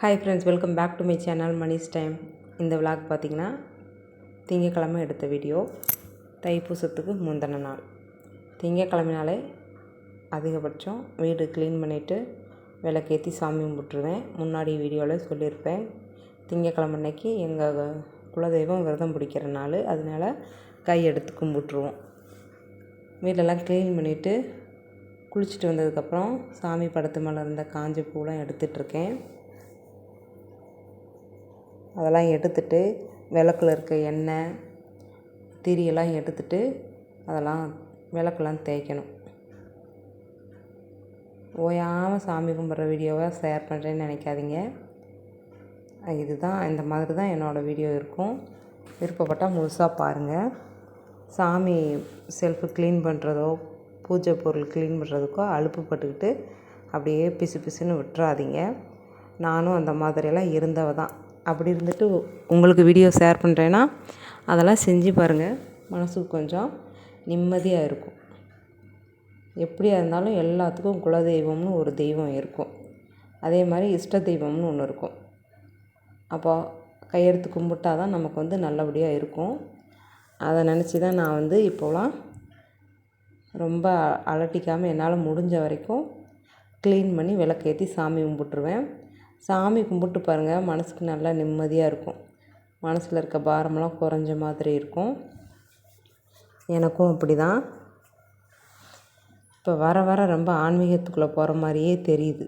Hi friends welcome back to my channel Mani's time இந்த vlog பார்த்திங்கன்னா திங்கக்கிழமை எடுத்த வீடியோ தைப்பூசத்துக்கு முந்தின நாள். திங்கக்கிழமைனாலே அதிகபட்சம் வீடு க்ளீன் பண்ணிவிட்டு விளக்கேற்றி சாமி கும்பிட்ருவேன் முன்னாடி வீடியோவில் சொல்லியிருப்பேன். திங்கக்கிழமை அன்னைக்கு எங்கள் குலதெய்வம் விரதம் பிடிக்கிற நாள். அதனால் கை எடுத்து கும்பிட்ருவோம் வீடெல்லாம் க்ளீன் பண்ணிவிட்டு குளிச்சுட்டு வந்ததுக்கப்புறம் சாமி படத்து மேலே இருந்த காஞ்ச பூலாம் எடுத்துகிட்ருக்கேன் அதெல்லாம் எடுத்துட்டு விளக்குல இருக்க எண்ணெய் திரியெல்லாம் எடுத்துட்டு அதெல்லாம் விளக்கெல்லாம் தேய்க்கணும். ஓயாமல் சாமி கும்பிட்ற வீடியோவை ஷேர் பண்ணுறேன்னு நினைக்காதீங்க. இதுதான் இந்த மாதிரி தான் என்னோடய வீடியோ இருக்கும். விருப்பப்பட்டால் முழுசாக பாருங்கள் சாமி செல்ஃபு க்ளீன் பண்ணுறதோ பூஜை பொருள் க்ளீன் பண்ணுறதுக்கோ அழுப்பு பட்டுக்கிட்டு அப்படியே பிசு பிசுன்னு விட்டுறாதீங்க. நானும் அந்த மாதிரியெல்லாம் இருந்தவ தான் அப்படி இருந்துட்டு உங்களுக்கு வீடியோ ஷேர் பண்ணுறேன்னா அதெல்லாம் செஞ்சு பாருங்கள் மனதுக்கு கொஞ்சம் நிம்மதியாக இருக்கும். எப்படியா இருந்தாலும் எல்லாத்துக்கும் குலதெய்வம்னு ஒரு தெய்வம் இருக்கும். அதே மாதிரி இஷ்ட தெய்வம்னு ஒன்று இருக்கும். அப்போ கையெடுத்து கும்பிட்டா தான் நமக்கு வந்து நல்லபடியாக இருக்கும். அதை நினச்சி தான் நான் வந்து இப்போலாம் ரொம்ப அலட்டிக்காமல் என்னால் முடிஞ்ச வரைக்கும் க்ளீன் பண்ணி விளக்கேற்றி சாமி கும்பிட்ருவேன் சாமி கும்பிட்டு பாருங்கள் மனதுக்கு நல்லா நிம்மதியாக இருக்கும். மனசில் இருக்க பாரமெல்லாம் குறைஞ்ச மாதிரி இருக்கும். எனக்கும் அப்படி தான் இப்போ வர வர ரொம்ப ஆன்மீகத்துக்குள்ளே போகிற மாதிரியே தெரியுது.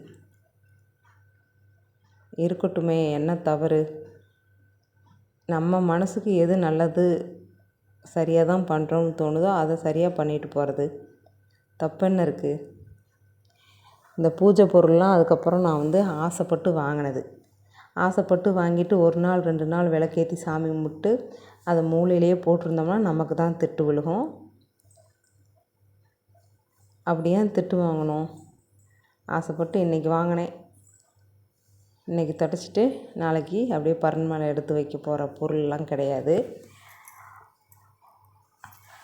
இருக்கட்டுமே என்ன தவறு? நம்ம மனதுக்கு எது நல்லது சரியாக தான் பண்ணுறோம்னு தோணுதோ அதை சரியாக பண்ணிட்டு போகிறது தப்பு என்ன இருக்குது இந்த பூஜை பொருள்லாம் அதுக்கப்புறம் நான் வந்து ஆசைப்பட்டு வாங்கினது. ஆசைப்பட்டு வாங்கிட்டு ஒரு நாள் ரெண்டு நாள் விளக்கேற்றி சாமி கும்பிட்டு அதை மூலையிலேயே போட்டிருந்தோம்னா நமக்கு தான் திட்டு விழுகும். அப்படி ஏன் திட்டு வாங்கணும்? ஆசைப்பட்டு இன்றைக்கி வாங்கினேன். இன்றைக்கி தொடச்சிட்டு நாளைக்கு அப்படியே பரன் மேலே எடுத்து வைக்க போகிற பொருள்லாம் கிடையாது.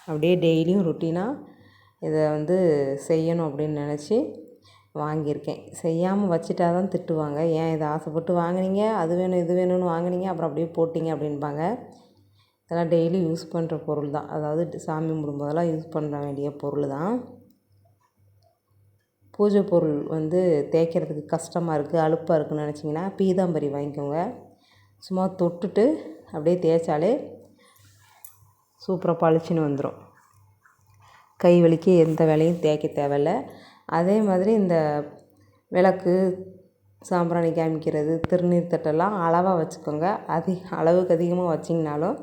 அப்படியே டெய்லியும் ருட்டீனாக இதை வந்து செய்யணும் அப்படின்னு நினச்சி வாங்கியிருக்கேன். செய்யாமல் வச்சுட்டா தான் திட்டுவாங்க. ஏன் இதை ஆசைப்பட்டு வாங்கினீங்க? அது வேணும் இது வேணும்னு வாங்கினீங்க? அப்புறம் அப்படியே போட்டிங்க அப்படின்பாங்க. இதெல்லாம் டெய்லி யூஸ் பண்ணுற பொருள் தான். அதாவது சாமி கும்பிடும்போதெல்லாம் யூஸ் பண்ண வேண்டிய பொருள் தான். பூஜை பொருள் வந்து தேய்க்கிறதுக்கு கஷ்டமாக இருக்குது அலுப்பாக இருக்குதுன்னு நினச்சிங்கன்னா பீதாம்பரி வாங்கிக்கோங்க. சும்மா தொட்டுட்டு அப்படியே தேய்ச்சாலே சூப்பராக பளிச்சுன்னு வந்துடும் கை வலிக்கு எந்த வேலையும் தேய்க்க தேவையில்ல. அதே மாதிரி இந்த விளக்கு சாம்பிராணி காமிக்கிறது திருநீர் தட்டெல்லாம் அளவாக வச்சுக்கோங்க. அதிக அளவுக்கு அதிகமாக வச்சிங்கனாலும்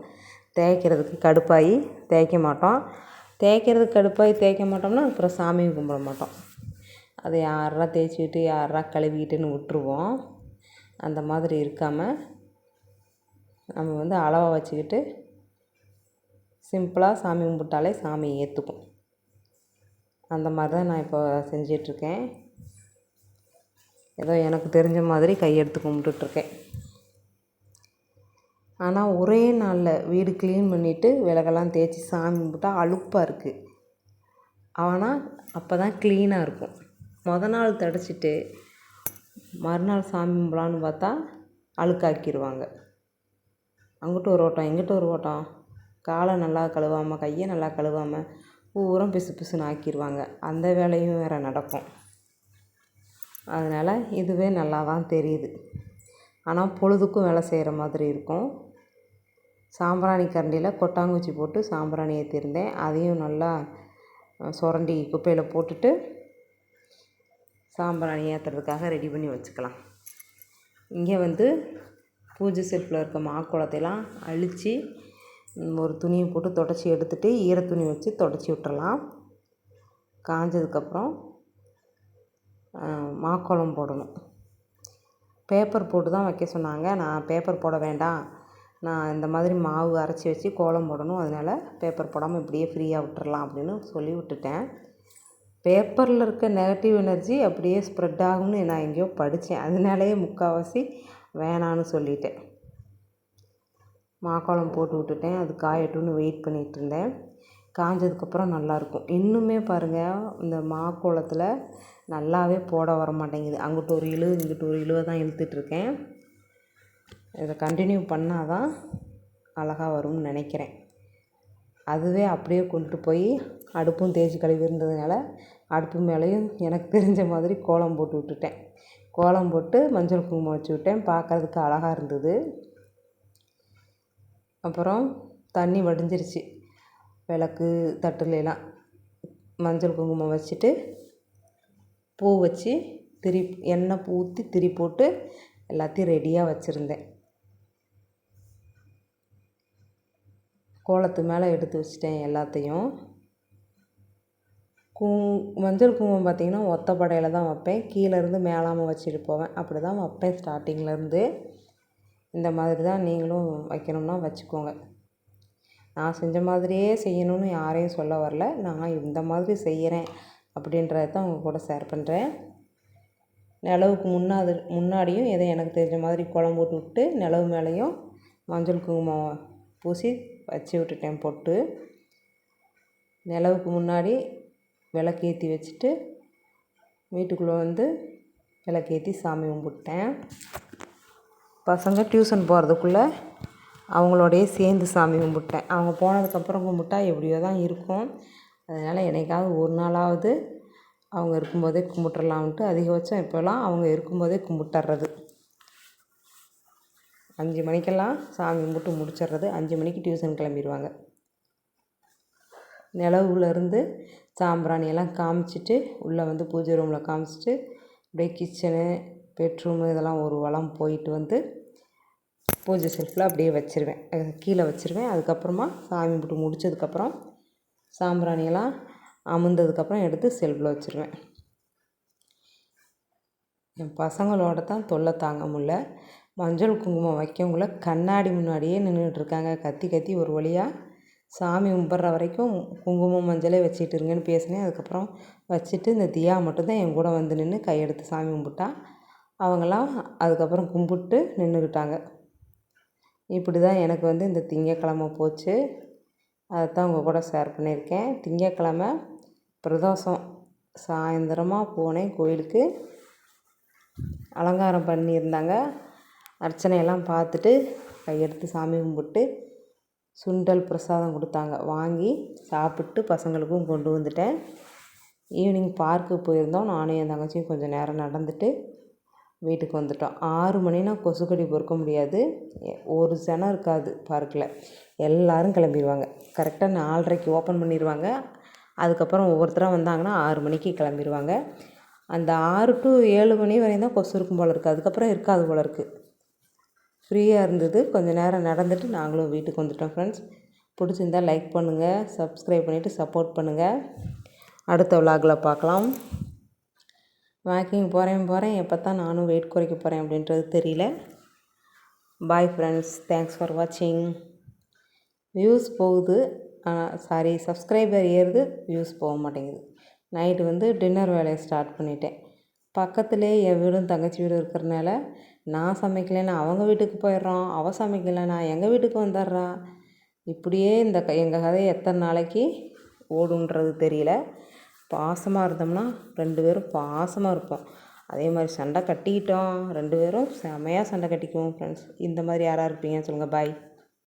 தேய்க்கிறதுக்கு கடுப்பாகி தேய்க்க மாட்டோம். தேய்க்கிறதுக்கு கடுப்பாகி தேய்க்க மாட்டோம்னா அப்புறம் சாமி கும்பிட மாட்டோம். அதை யாரா தேய்ச்சிக்கிட்டு யாரா கழுவிக்கிட்டுன்னு விட்ருவோம் அந்த மாதிரி இருக்காமல் நம்ம வந்து அளவாக வச்சுக்கிட்டு சிம்பிளாக சாமி கும்பிட்டாலே சாமி ஏற்றுக்கும் அந்த மாதிரி தான் நான் இப்போ செஞ்சிட்ருக்கேன். ஏதோ எனக்கு தெரிஞ்ச மாதிரி கையெடுத்து கும்பிட்டுட்ருக்கேன். ஆனால் ஒரே நாளில் வீடு க்ளீன் பண்ணிவிட்டு விளக்கெல்லாம் தேய்ச்சி சாமி கும்பிட்டா அழுப்பாக இருக்குது ஆனால் அப்போ தான் க்ளீனாக இருக்கும். மொதல் நாள் தடைச்சிட்டு மறுநாள் சாமி கும்பலான்னு பார்த்தா அழுக்காக்கிடுவாங்க அங்கிட்டு ஒரு ஓட்டம் இங்கிட்டு ஒரு ஓட்டம். காலை நல்லா கழுவாமல் கையை நல்லா கழுவாமல் பூரா பிசு பிசுன்னு ஆக்கிடுவாங்க அந்த வேலையும் வேறு நடக்கும். அதனால் இதுவே நல்லா தான் தெரியுது. ஆனால் பொழுதுக்கும் வேலை செய்கிற மாதிரி இருக்கும். சாம்பிராணி கரண்டியில் கொட்டாங்குச்சி போட்டு சாம்பிராணி ஏற்றிருந்தேன் அதையும் நல்லா சுரண்டி குப்பையில் போட்டுட்டு சாம்பிராணி ஏற்றுறதுக்காக ரெடி பண்ணி வச்சுக்கலாம். இங்கே வந்து பூஜை செல்ஃபில் இருக்க மாக்குளத்தையெல்லாம் அழித்து ஒரு துணியை போட்டு தொடச்சி எடுத்துகிட்டு ஈர துணி வச்சு தொடச்சி விட்டுறலாம். காஞ்சதுக்கப்புறம் மாக்கோளம் போடணும். பேப்பர் போட்டு தான் வைக்க சொன்னாங்க. நான் பேப்பர் போட வேண்டாம். நான் இந்த மாதிரி மாவு அரைச்சி வச்சு கோலம் போடணும். அதனால் பேப்பர் போடாமல் இப்படியே ஃப்ரீயாக விட்டுறலாம் அப்படின்னு சொல்லி விட்டுட்டேன். பேப்பரில் இருக்க நெகட்டிவ் எனர்ஜி அப்படியே ஸ்ப்ரெட் ஆகும்னு நான் எங்கேயோ படித்தேன் அதனாலேயே முக்கால்வாசி வேணான்னு சொல்லிட்டேன். மாக்கோளம் போட்டு விட்டுட்டேன். அது காயட்டும்னு வெயிட் பண்ணிகிட்டு இருந்தேன். காய்ஞ்சதுக்கப்புறம் நல்லாயிருக்கும் இன்னுமே பாருங்கள் இந்த மாக்கோளத்தில் நல்லாவே போட வர மாட்டேங்குது அங்கிட்டு ஒரு இழு இங்கிட்டு ஒரு இழுவை தான் இழுத்துட்ருக்கேன் இதை கண்டினியூ பண்ணால் தான் அழகாக வரும்னு நினைக்கிறேன். அதுவே அப்படியே கொண்டு போய் அடுப்பும் தேய்ச்சி கழுவி இருந்ததுனால அடுப்பு மேலேயும் எனக்கு தெரிஞ்ச மாதிரி கோலம் போட்டு விட்டுட்டேன். கோலம் போட்டு மஞ்சள் குங்குமம் வச்சு விட்டேன். பார்க்குறதுக்கு அழகாக இருந்தது. அப்புறம் தண்ணி வடிஞ்சிருச்சு. விளக்கு தட்டுலலாம் மஞ்சள் குங்குமம் வச்சுட்டு பூ வச்சு திரி எண்ணெய் பூ ஊற்றி திரி போட்டு எல்லாத்தையும் ரெடியாக வச்சுருந்தேன். கோலத்து மேலே எடுத்து வச்சிட்டேன் எல்லாத்தையும். கூ மஞ்சள் குங்குமம் பார்த்திங்கன்னா ஒத்த படையில் தான் வைப்பேன். கீழேருந்து மேலாமல் வச்சுட்டு போவேன். அப்படி தான் வைப்பேன் ஸ்டார்டிங்லேருந்து இந்த மாதிரி தான் நீங்களும் வைக்கணும்னா வச்சுக்கோங்க. நான் செஞ்ச மாதிரியே செய்யணும்னு யாரையும் சொல்ல வரல. நான் இந்த மாதிரி செய்கிறேன் அப்படின்றத தான் உங்கள் கூட ஷேர் பண்ணுறேன் நிலவுக்கு முன்னாது முன்னாடியும் எதோ எனக்கு தெரிஞ்ச மாதிரி குழம்பு போட்டு விட்டு நிலவு மேலேயும் மஞ்சள் குங்குமம் பூசி வச்சு விட்டுட்டேன் பொட்டு. நிலவுக்கு முன்னாடி விளக்கேற்றி வச்சுட்டு வீட்டுக்குள்ளே வந்து விளக்கேற்றி சாமி கும்பிட்டேன். பசங்க டியூஷன் போகிறதுக்குள்ளே அவங்களோடையே சேர்ந்து சாமி கும்பிட்டேன். அவங்க போனதுக்கப்புறம் கும்பிட்டா எப்படியோ தான் இருக்கும். அதனால் என்னைக்காவது ஒரு நாளாவது அவங்க இருக்கும்போதே கும்பிட்றலாம்ன்ட்டு அதிகபட்சம் இப்போல்லாம் அவங்க இருக்கும்போதே கும்பிட்டுறது. அஞ்சு மணிக்கெல்லாம் சாமி கும்பிட்டு முடிச்சிடுறது. அஞ்சு மணிக்கு டியூஷன் கிளம்பிடுவாங்க. நிலவுலேருந்து சாம்பிராணி எல்லாம் காமிச்சிட்டு உள்ளே வந்து பூஜை ரூமில் காமிச்சிட்டு அப்படியே கிச்சனு பெட்ரூமு இதெல்லாம் ஒரு வளம் போயிட்டு வந்து பூஜை செல்ஃபில் அப்படியே வச்சுருவேன். கீழே வச்சுருவேன். அதுக்கப்புறமா சாமி கும்பிட்டு முடித்ததுக்கப்புறம் சாம்பிராணியெல்லாம் அமுந்ததுக்கப்புறம் எடுத்து செல்ஃபில் வச்சுருவேன். என் பசங்களோட தான் தொல்லை தாங்க முடில மஞ்சள் குங்குமம் வைக்கவங்கள கண்ணாடி முன்னாடியே நின்றுட்டுருக்காங்க கத்தி கத்தி ஒரு வழியாக சாமி கும்பிட்ற வரைக்கும் குங்குமம் மஞ்சளே வச்சுட்டு இருங்கன்னு பேசினேன். அதுக்கப்புறம் வச்சுட்டு இந்த தியா மட்டும்தான் என் கூட வந்து நின்று கையெடுத்து சாமி கும்பிட்டா. அவங்களாம் அதுக்கப்புறம் கும்பிட்டு நின்றுக்கிட்டாங்க. இப்படி தான் எனக்கு வந்து இந்த திங்கக்கிழம போச்சு. அதை தான் உங்கள் கூட ஷேர் பண்ணியிருக்கேன். திங்கக்கிழம பிரதோஷம். சாயந்தரமாக போனேன் கோயிலுக்கு. அலங்காரம் பண்ணியிருந்தாங்க. அர்ச்சனையெல்லாம் பார்த்துட்டு கையெடுத்து சாமி கும்பிட்டு சுண்டல் பிரசாதம் கொடுத்தாங்க. வாங்கி சாப்பிட்டு பசங்களுக்கும் கொண்டு வந்துட்டேன். ஈவினிங் பார்க்கு போயிருந்தோம். நானும் என் தங்கச்சியும் கொஞ்சம் நேரம் நடந்துட்டு வீட்டுக்கு வந்துட்டோம். ஆறு மணினா கொசுக்கடி பொறுக்க முடியாது. ஒரு ஜனம் இருக்காது பார்க்கில் எல்லோரும் கிளம்பிடுவாங்க கரெக்டாக நாலரைக்கு ஓப்பன் பண்ணிடுவாங்க அதுக்கப்புறம் ஒவ்வொருத்தராக வந்தாங்கன்னா ஆறு மணிக்கு கிளம்பிடுவாங்க அந்த ஆறு டு ஏழு மணி வரையும் தான் கொசு இருக்கும் போல் இருக்குது அதுக்கப்புறம் இருக்காது போல் இருக்குது ஃப்ரீயாக இருந்தது. கொஞ்சம் நேரம் நடந்துட்டு நாங்களும் வீட்டுக்கு வந்துட்டோம் ஃப்ரெண்ட்ஸ் பிடிச்சிருந்தா லைக் பண்ணுங்கள் சப்ஸ்கிரைப் பண்ணிவிட்டு சப்போர்ட் பண்ணுங்கள் அடுத்த விலாகில் பார்க்கலாம். வாக்கிங் போகிறேன் போகிறேன் எப்போ தான் நானும் வெயிட் குறைக்க போகிறேன் அப்படின்றது தெரியல. பாய் ஃப்ரெண்ட்ஸ் தேங்க்ஸ் ஃபார் வாட்சிங் வியூஸ் போகுது. சாரி சப்ஸ்கிரைபர் ஏறுது. வியூஸ் போக மாட்டேங்குது. நைட்டு வந்து டின்னர் வேலையை ஸ்டார்ட் பண்ணிட்டேன். பக்கத்துலேயே என் வீடும் தங்கச்சி வீடும் இருக்கிறனால நான் சமைக்கலைன்னா அவங்க வீட்டுக்கு போயிடுறோம். அவள் சமைக்கலைன்னா எங்கள் வீட்டுக்கு வந்துடுறா? இப்படியே இந்த க எங்கள் கதை எத்தனை நாளைக்கு ஓடுன்றது தெரியல. பாசமாக இருந்தோம்னா ரெண்டு பேரும் பாசமாக இருப்போம். அதே மாதிரி சண்டை கட்டிக்கிட்டோம் ரெண்டு பேரும் செமையாக சண்டை கட்டிக்குவோம் ஃப்ரெண்ட்ஸ் இந்த மாதிரி யாராக இருப்பீங்கன்னு சொல்லுங்கள் பாய்